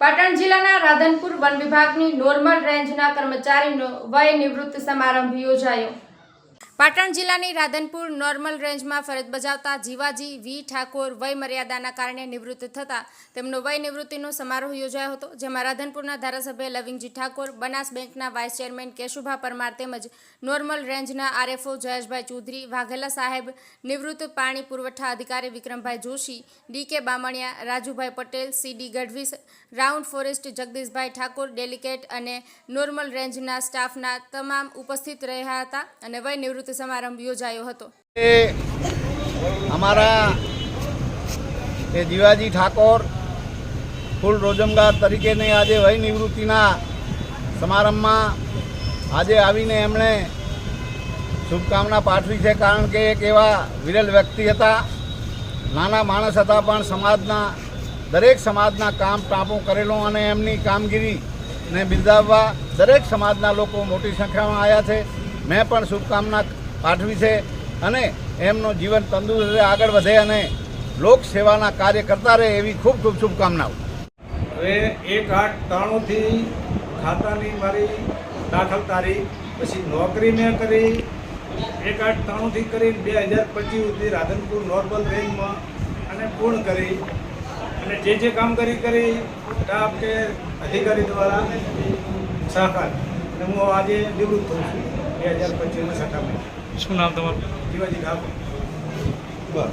પાટણ જિલ્લાના રાધનપુર વન વિભાગની નોર્મલ રેન્જના કર્મચારીનો વય નિવૃત્ત સમારંભ યોજાયો. પાટણ જિલ્લાની રાધનપુર નોર્મલ રેન્જમાં ફરજ બજાવતા જીવાજી વી ઠાકોર વય મર્યાદાના કારણે નિવૃત્ત થતા તેમનો વય નિવૃત્તિનો સમારોહ યોજાયો હતો, જેમાં રાધનપુરના ધારાસભ્ય લવિંગજી ઠાકોર, બનાસ બેંકના વાઇસ ચેરમેન કેશુભા પરમાર તેમજ નોર્મલ રેન્જના આરએફઓ જયેશભાઈ ચૌધરી, વાઘેલા સાહેબ, નિવૃત્ત પાણી પુરવઠા અધિકારી Vikrambhai Joshi DK Bamaniya, Rajubhai Patel CD Gadhvi round forest Jagdishbhai Thakor, delicate અને નોર્મલ રેન્જના સ્ટાફના તમામ ઉપસ્થિત રહ્યા હતા અને વય નિવૃત્ત સમારંભ યોજાયો હતો. અમારા એ જીવાજી ઠાકોર ફૂલ રોજમગાર તરીકેની આજે વય નિવૃત્તિના સમારંભમાં આજે આવીને એમણે શુભકામના પાઠવી છે કારણ કે એક એવા વિરલ વ્યક્તિ હતા. નાના માણસ હતા પણ સમાજના, દરેક સમાજના કામ ટાંપો કરેલો અને એમની કામગીરીને બિરદાવવા દરેક સમાજના લોકો મોટી સંખ્યામાં આવ્યા છે. મેં પણ શુભકામના પાઠવી છે અને એમનું જીવન તંદુરસ્ત આગળ વધે અને લોક સેવાના કાર્ય કરતા રહે એવી ખૂબ ખૂબ શુભકામનાઓ. હવે એક આઠ ત્રાણુંથી ખાતાની મારી દાખલ તારીખ, પછી નોકરી મેં કરી, એક આઠ ત્રાણુંથી કરી, બે હજાર પચીસ સુધી રાધનપુર નોર્મલ રેન્જમાં અને પૂર્ણ કરી. અને જે જે કામ કરી કરી સ્ટાફ કે અધિકારી દ્વારા સહકાર. અને હું આજે નિવૃત્ત થઉં છું બે હજાર પચીસના સટ્ટા શું નામ તમારું? શિવાજી ઠાકોર.